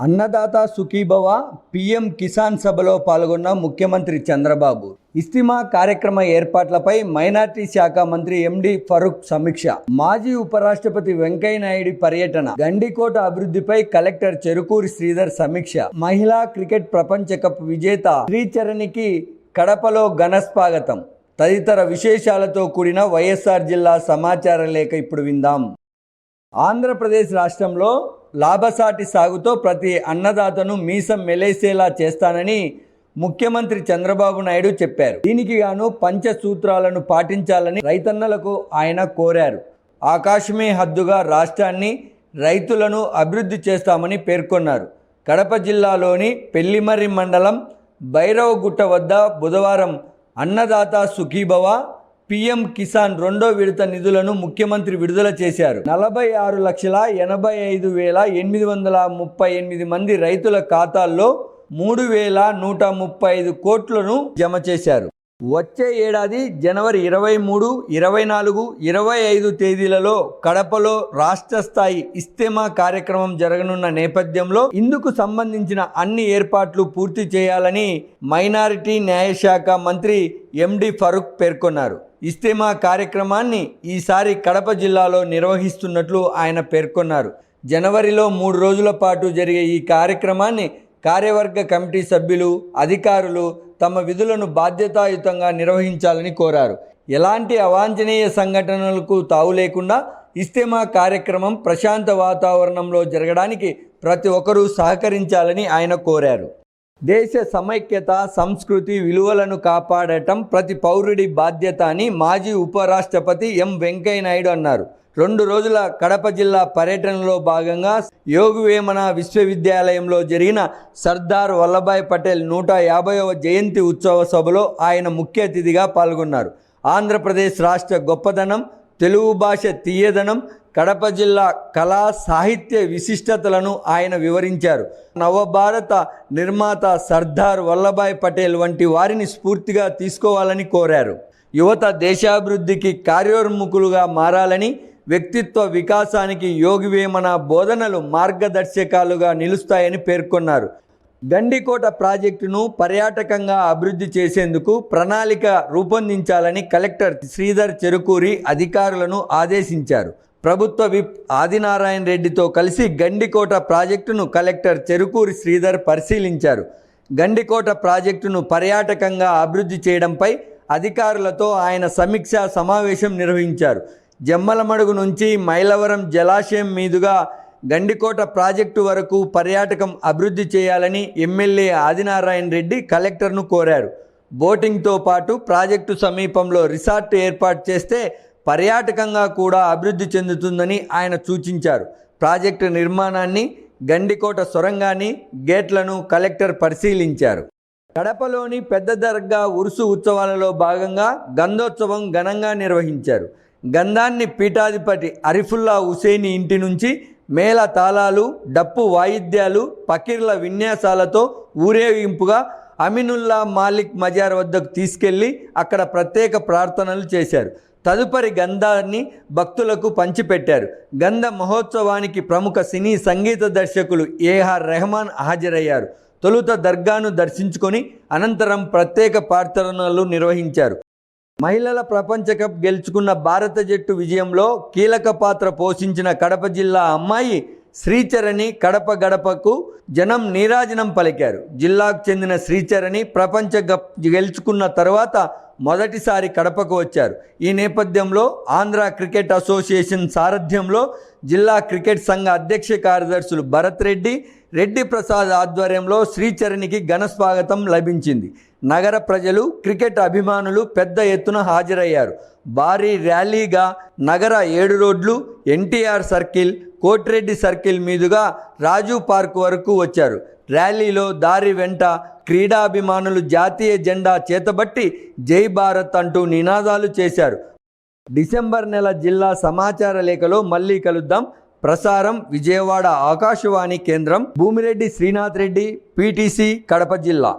Annadata Sukhibhava PM Kisan సభలో పాల్గొన్న ముఖ్యమంత్రి చంద్రబాబు. ఇస్తిమా కార్యక్రమ ఏర్పాట్లపై మైనార్టీ శాఖ మంత్రి ఎండి ఫరూక్ సమీక్ష. మాజీ ఉపరాష్ట్రపతి వెంకయ్యనాయుడి పర్యటన. గండికోట అభివృద్ధిపై కలెక్టర్ చెరుకూరి శ్రీధర్ సమీక్ష. మహిళా క్రికెట్ ప్రపంచ కప్ విజేత శ్రీచరణికి కడపలో ఘన స్వాగతం. తదితర విశేషాలతో కూడిన వైఎస్ఆర్ జిల్లా సమాచార లేఖ ఇప్పుడు విందాం. ఆంధ్రప్రదేశ్ రాష్ట్రంలో లాభసాటి సాగుతో ప్రతి అన్నదాతను మీసం మెలేసేలా చేస్తానని ముఖ్యమంత్రి చంద్రబాబు నాయుడు చెప్పారు. దీనికి గాను పంచసూత్రాలను పాటించాలని రైతన్నలకు ఆయన కోరారు. ఆకాశమే హద్దుగా రాష్ట్రాన్ని రైతులను అభివృద్ధి చేస్తామని పేర్కొన్నారు. కడప జిల్లాలోని పెళ్ళిమర్రి మండలం భైరవగుట్ట వద్ద బుధవారం అన్నదాత సుఖీభవ పిఎం కిసాన్ రెండో విడత నిధులను ముఖ్యమంత్రి విడుదల చేశారు. నలభై ఆరు లక్షల ఎనభై ఐదు వేల ఎనిమిది వందల ముప్పై ఎనిమిది మంది రైతుల ఖాతాల్లో మూడు వేల నూట ముప్పై ఐదు కోట్లను జమ చేశారు. వచ్చే ఏడాది జనవరి ఇరవై మూడు ఇరవై నాలుగు ఇరవై ఐదు తేదీలలో కడపలో రాష్ట్ర స్థాయి ఇస్తేమా కార్యక్రమం జరగనున్న నేపథ్యంలో ఇందుకు సంబంధించిన అన్ని ఏర్పాట్లు పూర్తి చేయాలని మైనారిటీ న్యాయశాఖ మంత్రి ఎండి ఫరూక్ పేర్కొన్నారు. ఇస్తేమా కార్యక్రమాన్ని ఈసారి కడప జిల్లాలో నిర్వహిస్తున్నట్లు ఆయన పేర్కొన్నారు. జనవరిలో మూడు రోజుల పాటు జరిగే ఈ కార్యక్రమాన్ని కార్యవర్గ కమిటీ సభ్యులు అధికారులు తమ విధులను బాధ్యతాయుతంగా నిర్వహించాలని కోరారు. ఎలాంటి అవాంఛనీయ సంఘటనలకు తావు లేకుండా ఇస్తేమా కార్యక్రమం ప్రశాంత వాతావరణంలో జరగడానికి ప్రతి ఒక్కరూ సహకరించాలని ఆయన కోరారు. దేశ సమైక్యత సంస్కృతి విలువలను కాపాడటం ప్రతి పౌరుడి బాధ్యత అని మాజీ ఉపరాష్ట్రపతి ఎం వెంకయ్యనాయుడు అన్నారు. రెండు రోజుల కడప జిల్లా పర్యటనలో భాగంగా యోగివేమన విశ్వవిద్యాలయంలో జరిగిన సర్దార్ వల్లభాయ్ పటేల్ నూట యాభైవ జయంతి ఉత్సవ సభలో ఆయన ముఖ్య అతిథిగా పాల్గొన్నారు. ఆంధ్రప్రదేశ్ రాష్ట్ర గొప్పదనం తెలుగు భాష తీయదనం కడప జిల్లా కళా సాహిత్య విశిష్టతలను ఆయన వివరించారు. నవభారత నిర్మాత సర్దార్ వల్లభాయ్ పటేల్ వంటి వారిని స్ఫూర్తిగా తీసుకోవాలని కోరారు. యువత దేశాభివృద్ధికి కార్యోన్ముఖులుగా మారాలని వ్యక్తిత్వ వికాసానికి యోగివేమన బోధనలు మార్గదర్శకాలుగా నిలుస్తాయని పేర్కొన్నారు. గండికోట ప్రాజెక్టును పర్యాటకంగా అభివృద్ధి చేసేందుకు ప్రణాళిక రూపొందించాలని కలెక్టర్ శ్రీధర్ చెరుకూరి అధికారులను ఆదేశించారు. ప్రభుత్వ విప్ ఆదినారాయణ రెడ్డితో కలిసి గండికోట ప్రాజెక్టును కలెక్టర్ చెరుకూరి శ్రీధర్ పరిశీలించారు. గండికోట ప్రాజెక్టును పర్యాటకంగా అభివృద్ధి చేయడంపై అధికారులతో ఆయన సమీక్షా సమావేశం నిర్వహించారు. జమ్మలమడుగు నుంచి మైలవరం జలాశయం మీదుగా గండికోట ప్రాజెక్టు వరకు పర్యాటకం అభివృద్ధి చేయాలని ఎమ్మెల్యే ఆదినారాయణ రెడ్డి కలెక్టర్ను కోరారు. బోటింగ్తో పాటు ప్రాజెక్టు సమీపంలో రిసార్ట్ ఏర్పాటు చేస్తే పర్యాటకంగా కూడా అభివృద్ధి చెందుతుందని ఆయన సూచించారు. ప్రాజెక్టు నిర్మాణాన్ని గండికోట సొరంగాన్ని గేట్లను కలెక్టర్ పరిశీలించారు. కడపలోని పెద్ద దర్గా ఉరుసు ఉత్సవాలలో భాగంగా గంధోత్సవం ఘనంగా నిర్వహించారు. గంధాన్ని పీఠాధిపతి అరిఫుల్లా హుసేని ఇంటి నుంచి మేళ తాళాలు డప్పు వాయిద్యాలు పకీర్ల విన్యాసాలతో ఊరేగింపుగా అమినుల్లా మాలిక్ మజార్ వద్దకు తీసుకెళ్ళి అక్కడ ప్రత్యేక ప్రార్థనలు చేశారు. తదుపరి గంధాన్ని భక్తులకు పంచిపెట్టారు. గంధ మహోత్సవానికి ప్రముఖ సినీ సంగీత దర్శకులు ఏఆర్ రెహమాన్ హాజరయ్యారు. తొలుత దర్గాను దర్శించుకొని అనంతరం ప్రత్యేక ప్రార్థనలు నిర్వహించారు. మహిళల ప్రపంచ కప్ గెలుచుకున్న భారత జట్టు విజయంలో కీలక పాత్ర పోషించిన కడప జిల్లా అమ్మాయి శ్రీచరణి కడప గడపకు జనం నీరాజనం పలికారు. జిల్లాకు చెందిన శ్రీచరణి ప్రపంచ కప్ గెలుచుకున్న తర్వాత మొదటిసారి కడపకు వచ్చారు. ఈ నేపథ్యంలో ఆంధ్ర క్రికెట్ అసోసియేషన్ సారథ్యంలో జిల్లా క్రికెట్ సంఘ అధ్యక్ష కార్యదర్శులు భరత్ రెడ్డి రెడ్డి ప్రసాద్ ఆధ్వర్యంలో శ్రీచరణికి ఘన స్వాగతం లభించింది. నగర ప్రజలు క్రికెట్ అభిమానులు పెద్ద ఎత్తున హాజరయ్యారు. భారీ ర్యాలీగా నగర ఏడు రోడ్లు ఎన్టీఆర్ సర్కిల్ కోటిరెడ్డి సర్కిల్ మీదుగా రాజు పార్క్ వరకు వచ్చారు. ర్యాలీలో దారి వెంట క్రీడాభిమానులు జాతీయ జెండా చేతబట్టి జై భారత్ అంటూ నినాదాలు చేశారు. డిసెంబర్ నెల జిల్లా సమాచార లేఖలో మళ్ళీ కలుద్దాం. ప్రసారం విజయవాడ ఆకాశవాణి కేంద్రం భూమిరెడ్డి శ్రీనాథ్ రెడ్డి పీటీసీ కడప జిల్లా.